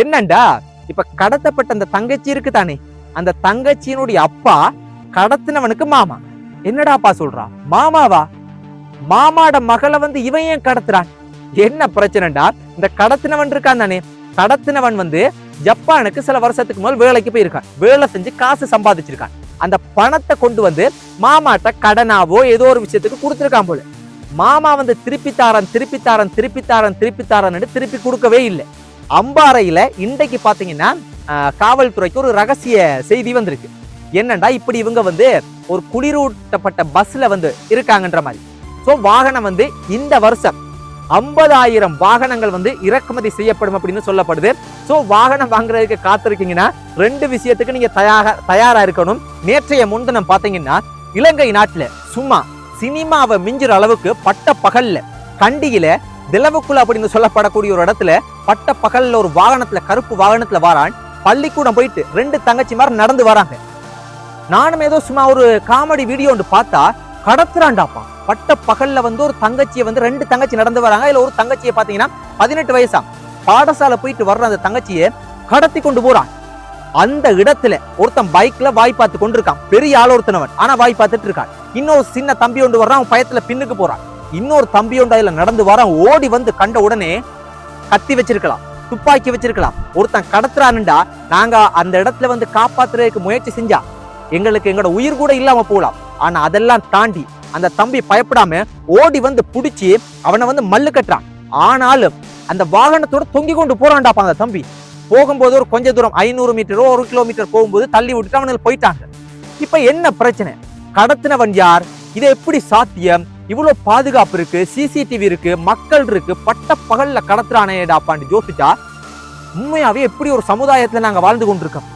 என்னண்டா? இப்ப கடத்தப்பட்ட அந்த தங்கச்சி இருக்கு தானே அந்த தங்கச்சியினுடைய அப்பா கடத்தினவனுக்கு மாமா. என்னடாப்பா சொல்றா? மாமாவா? மாமாட மகளை வந்து இவன் ஏன் கடத்துறான்? என்ன பிரச்சனைடா? இந்த கடத்தினவன் இருக்கான் தானே? கடத்தினவன் வந்து ஜப்பானுக்கு சில வருஷத்துக்கு முதல் வேலைக்கு போயிருக்கான். வேலை செஞ்சு காசு சம்பாதிச்சிருக்கான். அந்த பணத்தை கொண்டு வந்து மாமாட்ட கடனாவோ ஏதோ ஒரு விஷயத்துக்கு கொடுத்துருக்கான் போல. மாமா வந்து திருப்பி தாரன் திருப்பி தாரன் திருப்பி தாரன் திருப்பி தாரன் திருப்பி கொடுக்கவே இல்லை. அம்பாறையில இன்றைக்கு பார்த்தீங்கன்னா காவல்துறைக்கு ஒரு ரகசிய செய்தி வந்திருக்கு. என்னண்டா இப்படி இவங்க வந்து ஒரு குளிரூட்டப்பட்ட பஸ்ல வந்து இருக்காங்கன்ற மாதிரி. ஸோ வாகனம் வந்து இந்த வருஷம் ஐம்பதாயிரம் வாகனங்கள் வந்து இறக்குமதி செய்யப்படும் அப்படின்னு சொல்லப்படுது. ஸோ வாகனம் வாங்குறதுக்கு காத்திருக்கீங்கன்னா ரெண்டு விஷயத்துக்கு நீங்க தயாரா தயாரா இருக்கணும். நேற்றைய முன்தினம் பார்த்தீங்கன்னா இலங்கை நாட்டில் சும்மா சினிமாவை மிஞ்சுற அளவுக்கு பட்ட பகல்ல கண்டியில திலவுக்குள்ள அப்படின்னு சொல்லப்படக்கூடிய ஒரு இடத்துல பட்ட பகல்ல ஒரு வாகனத்துல கருப்பு வாகனத்துல வாரான். பள்ளிக்கூடம் போயிட்டு ரெண்டு தங்கச்சி மாதிரி நடந்து வராங்க. நானும் ஏதோ சும்மா ஒரு காமெடி வீடியோ ஒன்று பார்த்தா கடத்துறாண்டாப்பா. பட்ட பகல்ல வந்து ஒரு தங்கச்சியை வந்து ரெண்டு தங்கச்சி நடந்து வராங்க. இல்ல ஒரு தங்கச்சியை பாத்தீங்கன்னா பதினெட்டு வயசா. பாடசாலை போயிட்டு வர்ற அந்த தங்கச்சியை கடத்தி கொண்டு போறான். அந்த இடத்துல ஒருத்தன் பைக்ல வாய் பார்த்து கொண்டிருக்கான். பெரிய ஆள் ஒருத்தனவன் ஆனா வாய் பார்த்துட்டு இருக்கான். இன்னொரு சின்ன தம்பி ஒன்று வர்றான். அவன் பயத்துல பின்னுக்கு போறான். இன்னொரு தம்பி ஒன்று நடந்து வரான் ஓடி வந்து கண்ட உடனே கத்தி வச்சிருக்கலாம் துப்பாக்கி வச்சிருக்கலாம். ஒருத்தன் கடத்துறானுண்டா நாங்க அந்த இடத்துல வந்து காப்பாத்துறதுக்கு முயற்சி செஞ்சா எங்களுக்கு எங்களோட உயிர் கூட இல்லாம போகலாம் ஆனா அதெல்லாம் தாண்டி அந்த தம்பி பயப்படாம ஓடி வந்து பிடிச்சி அவனை வந்து மல்லு கட்டுறான். ஆனாலும் அந்த வாகனத்தோட தொங்கி கொண்டு போறான்டாப்பா அந்த தம்பி. போகும்போது ஒரு கொஞ்ச தூரம் ஐநூறு மீட்டரோ ஒரு கிலோமீட்டர் போகும்போது தள்ளி விட்டுட்டு அவனுக்கு போயிட்டாங்க. இப்ப என்ன பிரச்சனை? கடத்தினவன் யார்? இதை எப்படி சாத்தியம்? இவ்வளவு பாதுகாப்பு இருக்கு சிசிடிவி இருக்கு மக்கள் இருக்கு பட்ட பகல்ல கடத்துறானேடாப்பான்னு யோசிச்சா உண்மையாவே எப்படி ஒரு சமுதாயத்துல நாங்க வாழ்ந்து கொண்டிருக்கோம்?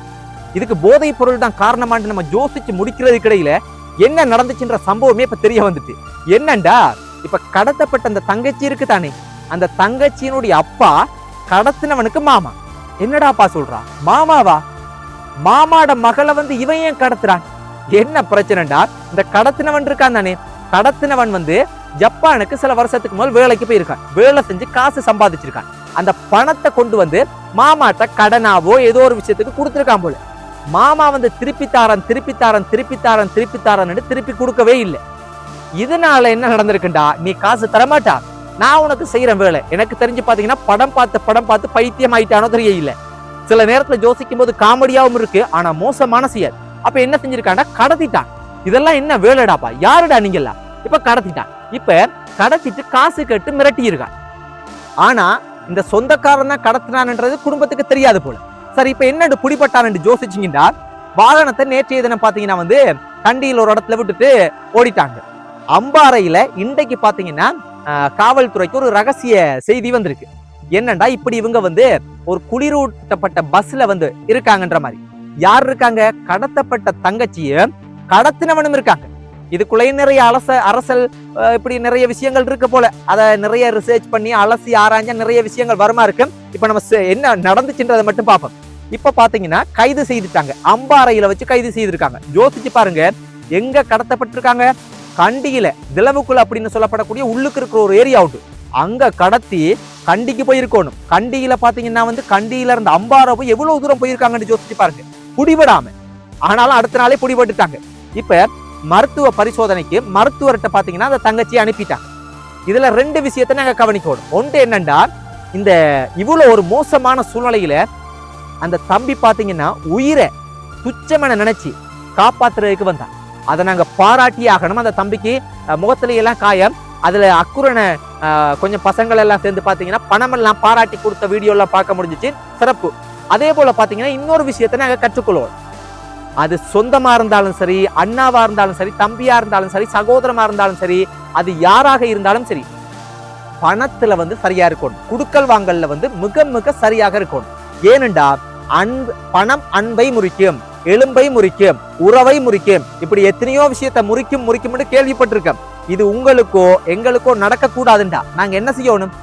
இதுக்கு போதைப் பொருள் தான் காரணமான்னு நம்ம யோசிச்சு முடிக்கிறதுக்கு இடையில என்ன நடந்துச்சுன்ற சம்பவமே இப்ப தெரிய வந்துட்டு. என்னண்டா? இப்ப கடத்தப்பட்ட அந்த தங்கச்சி இருக்கு தானே அந்த தங்கச்சியினுடைய அப்பா கடத்தினவனுக்கு மாமா. என்னடாப்பா சொல்றா? மாமாவா? மாமாட மகளை வந்து இவன் ஏன் கடத்துறான்? என்ன பிரச்சனைடா? இந்த கடத்தினவன் இருக்கான் தானே? கடத்தினவன் வந்து ஜப்பானுக்கு சில வருஷத்துக்கு முதல் வேலைக்கு போயிருக்கான். வேலை செஞ்சு காசு சம்பாதிச்சிருக்கான். அந்த பணத்தை கொண்டு வந்து மாமாட்ட கடனாவோ ஏதோ ஒரு விஷயத்துக்கு கொடுத்துருக்கான் போல. மாமா வந்து திருப்பி தாரன் திருப்பி தாரன் திருப்பி தாரன் திருப்பி திருப்பி கொடுக்கவே இல்லை. இதனால என்ன நடந்திருக்குண்டா? நீ காசு தரமாட்டா? நான் உனக்கு செய்கிறேன் வேலை. எனக்கு தெரிஞ்சு பாத்தீங்கன்னா படம் பார்த்து படம் பார்த்து பைத்தியம் ஆயிட்டானோ தெரியல. சில நேரத்துல யோசிக்கும் போது காமெடியாவும் இருக்கு ஆனா மோசமான செயல். அப்ப என்ன செஞ்சிருக்காண்டா கடத்திட்டான். இதெல்லாம் என்ன வேலைடாப்பா? யாருடா நீங்கெல்லாம்? இப்ப கடத்திட்டான் இப்ப கடத்திட்டு காசு கேட்டு மிரட்டி இருக்கான் ஆனா இந்த சொந்தக்காரன் தான் கடத்தினான்ன்றது குடும்பத்துக்கு தெரியாது போல. சரி இப்ப என்ன பிடிபட்டான்னு யோசிச்சீங்கன்னா வாகனத்தை நேற்றைய தினம் பாத்தீங்கன்னா வந்து கண்டியில் ஒரு இடத்துல விட்டுட்டு ஓடிட்டாங்க. அம்பாறையில இன்றைக்கு பாத்தீங்கன்னா காவல்துறைக்கு ஒரு ரகசிய செய்தி வந்திருக்கு. என்னண்டா இப்படி இவங்க வந்து ஒரு குளிரூட்டப்பட்ட பஸ்ல வந்து இருக்காங்கன்ற மாதிரி. யார் இருக்காங்க? கடத்தப்பட்ட தங்கச்சியை கடத்தினவனும் இருக்காங்க. இதுக்குள்ளேயும் நிறைய அலச அரசல் இப்படி நிறைய விஷயங்கள் இருக்கு போல. அதை நிறைய ரிசர்ச் பண்ணி அலசி ஆராய்ஞ்சா நிறைய விஷயங்கள் வருமா இருக்கும் இப்ப நம்ம செ- என்ன நடந்துச்சுன்றதை மட்டும் பார்ப்போம். இப்ப பாத்தீங்கன்னா கைது செய்துட்டாங்க. அம்பாறையில வச்சு கைது செய்திருக்காங்க. யோசிச்சு பாருங்க. எங்க கடத்தப்பட்டிருக்காங்க? கண்டியில திலவுக்குள் அப்படின்னு சொல்லப்படக்கூடிய உள்ளுக்கு இருக்கிற ஒரு ஏரியா உண்டு. அங்க கடத்தி கண்டிக்கு போயிருக்கணும். கண்டியில பாத்தீங்கன்னா வந்து கண்டியில இருந்து அம்பாறை போய் எவ்வளவு தூரம் போயிருக்காங்கன்னு யோசிச்சு பாருங்க. புடிபடாம. ஆனாலும் அடுத்த நாளே புடிபட்டுட்டாங்க. இப்ப மருத்துவ பரிசோதனைக்கு மருத்துவர்கிட்ட பாத்தீங்கன்னா அந்த தங்கச்சியை அனுப்பிட்டாங்க. இதுல ரெண்டு விஷயத்தை நாங்க கவனிக்கணும். ஒன்று என்னண்டா இந்த இவ்வளவு ஒரு மோசமான சூழ்நிலையில அந்த தம்பி பாத்தீங்கன்னா உயிரை துச்சமென நினைச்சு காப்பாத்துறதுக்கு வந்தான். அதை நாங்க பாராட்டி ஆகணும். அந்த தம்பிக்கு முகத்துல எல்லாம் காயம். அதுல அக்குரனை அஹ், கொஞ்சம் பசங்கள் எல்லாம் சேர்ந்து பாத்தீங்கன்னா பணமெல்லாம் பாராட்டி கொடுத்த வீடியோ எல்லாம் பார்க்க முடிஞ்சிச்சு. சிறப்பு. அதே போல பாத்தீங்கன்னா இன்னொரு விஷயத்தை நாங்க கற்றுக்கொள்வோம். அது சொந்தமாக இருந்தாலும் சரி அண்ணாவாக இருந்தாலும் சரி தம்பியாக இருந்தாலும் சரி சகோதரமாக இருந்தாலும் சரி அது யாராக இருந்தாலும் சரி பணத்தில் வந்து சரியாக இருக்கணும். குடுக்கல் வாங்கலில் வந்து மிக மிக சரியாக இருக்கணும். ஏனென்றா அன்பு பணம் அன்பை முறிக்கும் எலும்பை முறிக்கும் உறவை முறிக்கும். இப்படி எத்தனையோ விஷயத்தை முறிக்கும் முறிக்கும்னு கேள்விப்பட்டிருக்கேன். இது உங்களுக்கோ எங்களுக்கோ நடக்கக்கூடாதுண்டா நாங்கள் என்ன செய்யணும்?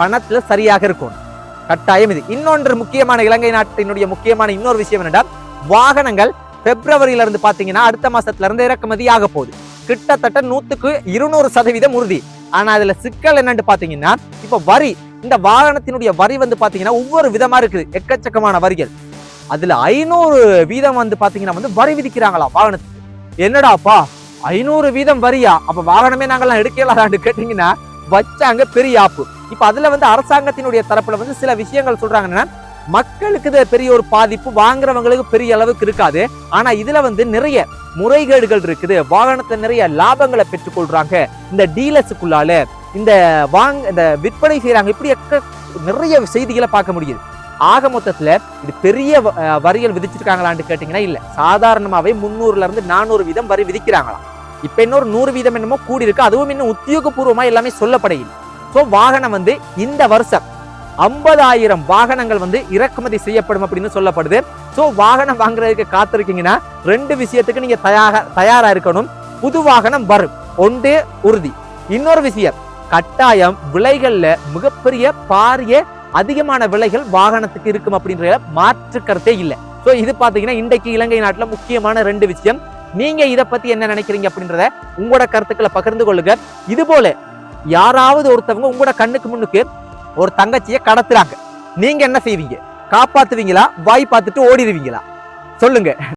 பணத்தில் சரியாக இருக்கணும். கட்டாயம் இது. இன்னொன்று முக்கியமான இலங்கை நாட்டினுடைய முக்கியமான இன்னொரு விஷயம் என்னென்றால் வாகனங்கள் பிப்ரவரியில இருந்து பாத்தீங்கன்னா அடுத்த மாசத்துல இருந்து இறக்குமதி ஆக போகுது. கிட்டத்தட்ட நூத்துக்கு இருநூறு சதவீதம் உறுதி. ஆனா அதுல சிக்கல் என்னன்னு பாத்தீங்கன்னா இப்ப வரி இந்த வாகனத்தினுடைய வரி வந்து பாத்தீங்கன்னா ஒவ்வொரு விதமா இருக்குது. எக்கச்சக்கமான வரிகள். அதுல ஐநூறு வீதம் வந்து பாத்தீங்கன்னா வந்து வரி விதிக்கிறாங்களா வாகனத்துக்கு. என்னடாப்பா ஐநூறு வீதம் வரியா? அப்ப வாகனமே நாங்கெல்லாம் எடுக்கலாம்னு கேட்டீங்கன்னா வச்சாங்க பெரிய ஆப்பு. இப்ப அதுல வந்து அரசாங்கத்தினுடைய தரப்புல வந்து சில விஷயங்கள் சொல்றாங்கன்னா மக்களுக்கு இது பெரிய ஒரு பாதிப்பு வாங்குறவங்களுக்கு பெரிய அளவுக்கு இருக்காது. ஆனா இதுல வந்து நிறைய முறைகேடுகள் இருக்குது. வாகனத்துல நிறைய லாபங்களை பெற்றுக்கொள்றாங்க. இந்த டீலர்ஸுக்குள்ளால இந்த வாங்க இந்த விற்பனை செய்யறாங்க இப்படி நிறைய செய்திகளை பார்க்க முடியுது. ஆக மொத்தத்துல இது பெரிய வ- வரிகள் விதிச்சிருக்காங்களான்னு கேட்டீங்கன்னா இல்ல. சாதாரணமாவே முந்நூறுல இருந்து நானூறு வீதம் வரி விதிக்கிறாங்களாம். இப்ப இன்னொரு நூறு வீதம் என்னமோ கூடி இருக்கு அதுவும் இன்னும் உத்தியோகபூர்வமா எல்லாமே சொல்லப்படையில்லை சோ வாகனம் வந்து இந்த வருஷம் ஐம்பதாயிரம் வாகனங்கள் வந்து இறக்குமதி செய்யப்படும் அப்படின்னு சொல்லப்படுது. ஸோ வாகனம் வாங்குறதுக்கு காத்திருக்கீங்கன்னா ரெண்டு விஷயத்துக்கு நீங்க தயாரா தயாராக இருக்கணும். புது வாகனம் வரும். ஒன்று உறுதி. இன்னொரு விஷயம் கட்டாயம் விலைகள்ல மிகப்பெரிய பாரிய அதிகமான விலைகள் வாகனத்துக்கு இருக்கும் அப்படின்ற மாற்று கருத்தே இல்லை. ஸோ இது பார்த்தீங்கன்னா இன்றைக்கு இலங்கை நாட்டில் முக்கியமான ரெண்டு விஷயம். நீங்க இதை பத்தி என்ன நினைக்கிறீங்க அப்படின்றத உங்களோட கருத்துக்களை பகிர்ந்து கொள்ளுங்க. இது போல யாராவது ஒருத்தவங்க உங்களோட கண்ணுக்கு முன்னுக்கு ஒரு தங்கச்சியை கடத்துறாங்க. நீங்க என்ன செய்வீங்க? காப்பாத்துவீங்களா? வாய் பார்த்துட்டு ஓடிடுவீங்களா? சொல்லுங்க.